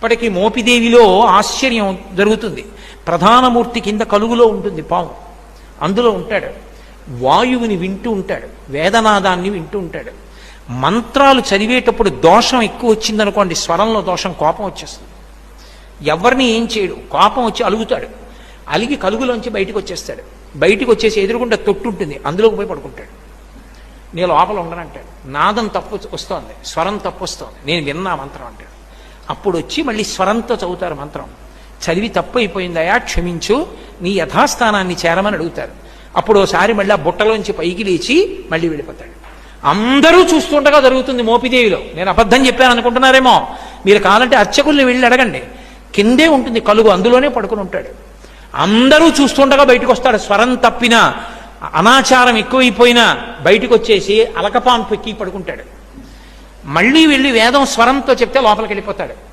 ఇప్పటికీ మోపిదేవిలో ఆశ్చర్యం జరుగుతుంది. ప్రధానమూర్తి కింద కలుగులో ఉంటుంది పాము. అందులో ఉంటాడు. వాయువుని వింటూ ఉంటాడు. వేదనాదాన్ని వింటూ ఉంటాడు. మంత్రాలు చదివేటప్పుడు దోషం ఎక్కువ వచ్చిందనుకోండి స్వరంలో దోషం కోపం వచ్చేస్తుంది. ఎవరిని ఏం చేయడు? కోపం వచ్చి అలుగుతాడు. అలిగి కలుగులోంచి బయటకు వచ్చేస్తాడు. బయటకు వచ్చేసి ఎదురుగుండా తొట్టు ఉంటుంది. అందులోకి పోయి పడుకుంటాడు. నేను లోపల ఉండనంటాడు. నాదం తప్పు వస్తోంది. స్వరం తప్పు వస్తోంది. నేను విన్నా మంత్రం అంటాడు. అప్పుడు వచ్చి మళ్ళీ స్వరంతో చదువుతారు మంత్రం. చదివి తప్పు అయిపోయిందయా క్షమించు. నీ యథాస్థానాన్ని చేరమని అడుగుతారు. అప్పుడు ఒకసారి మళ్ళీ ఆ బుట్టలోంచి పైకి లేచి మళ్ళీ వెళ్ళిపోతాడు. అందరూ చూస్తుండగా జరుగుతుంది మోపిదేవిలో. నేను అబద్ధం చెప్పాను అనుకుంటున్నారేమో? మీరు కావాలంటే అర్చకుల్ని వెళ్ళి అడగండి. కిందే ఉంటుంది కలుగు అందులోనే పడుకుని ఉంటాడు. అందరూ చూస్తుండగా బయటకు వస్తాడు స్వరం తప్పినా అనాచారం ఎక్కువైపోయినా బయటకు వచ్చేసి అలకపాన్ పెక్కి పడుకుంటాడు. మళ్ళీ వెళ్ళి వేదం స్వరంతో చెప్తే లోపలికి వెళ్ళిపోతాడు.